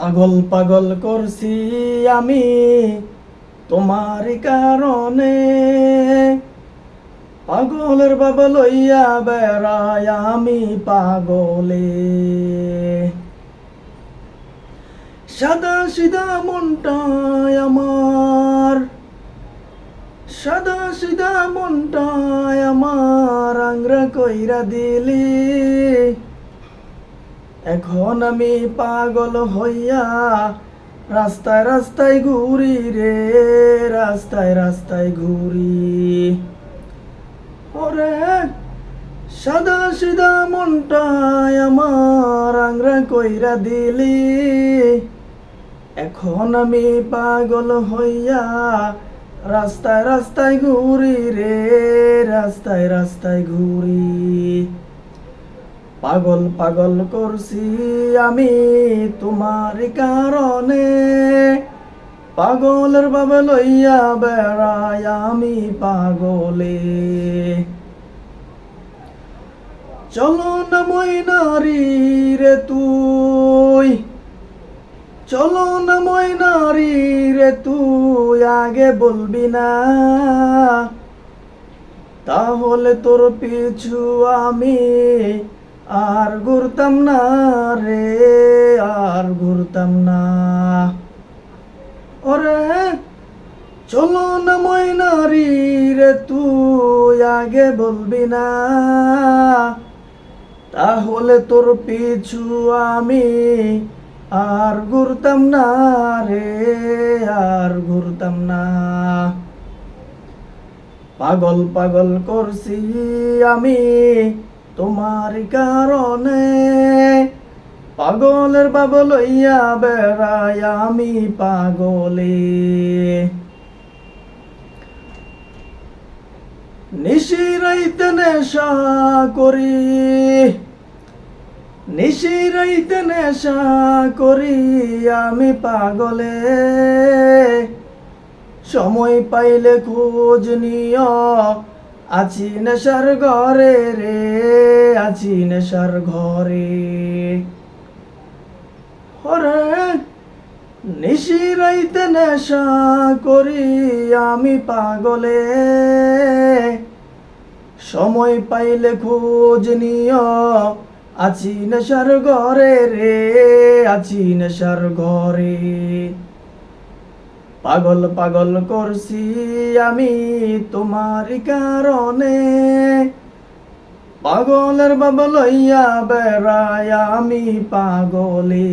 পাগল পাগল করছি আমি তোমার কারণে। পাগলের বাবা লইয়া বেড়াই আমি পাগলে। সাদা সিধা মনটায় আমার, সাদা সিধা মনটায় আমার আংরা কইরা দিলি। এখন আমি পাগল হইয়া রাস্তায় রাস্তায় ঘুরি রে, রাস্তায় রাস্তায় ঘুরি। ওরে, সাদা সিধা মনটায় আমার আংরা কইরা দিলি। এখন আমি পাগল হইয়া রাস্তায় রাস্তায় ঘুরি রে, রাস্তায় রাস্তায় ঘুরি। পাগল পাগল করছি আমি তোমার কারণে। পাগলের বাবে লইয়া বেড়াই আমি পাগলে। চলো না মই নারী রে তুই। চলো না মই নারী রে তুই, আগে বলবি না। তাহলে তোর পিছু আমি আর ঘুরতাম না রে, আর ঘুরতাম না। ওরে, চলো না মই নারী রে, তুই আগে বলবি না। তাহলে তোর পিছু আমি আর ঘুরতাম না রে, আর ঘুরতাম না। পাগল পাগল করছি আমি তোমার কারণে পাগলের বাবা লইয়া বেড়াই আমি পাগলে। নিশিরাইতে নেশা করি, নিশিরাইতে নেশা করি আমি পাগলে। সময় পাইলে খোঁজ নিও আছি নেশার ঘরে রে, আছি নেশার ঘরে। ওরে নিশিরাইতে নেশা করি আমি পাগলে। সময় পাইলে খোঁজ নিয় আছি নেশার ঘরে রে, আছি নেশার ঘরে। পাগল পাগল করছি আমি তোমার কারণে। পাগলের বাবা লইয়া বেড়াই আমি পাগলে।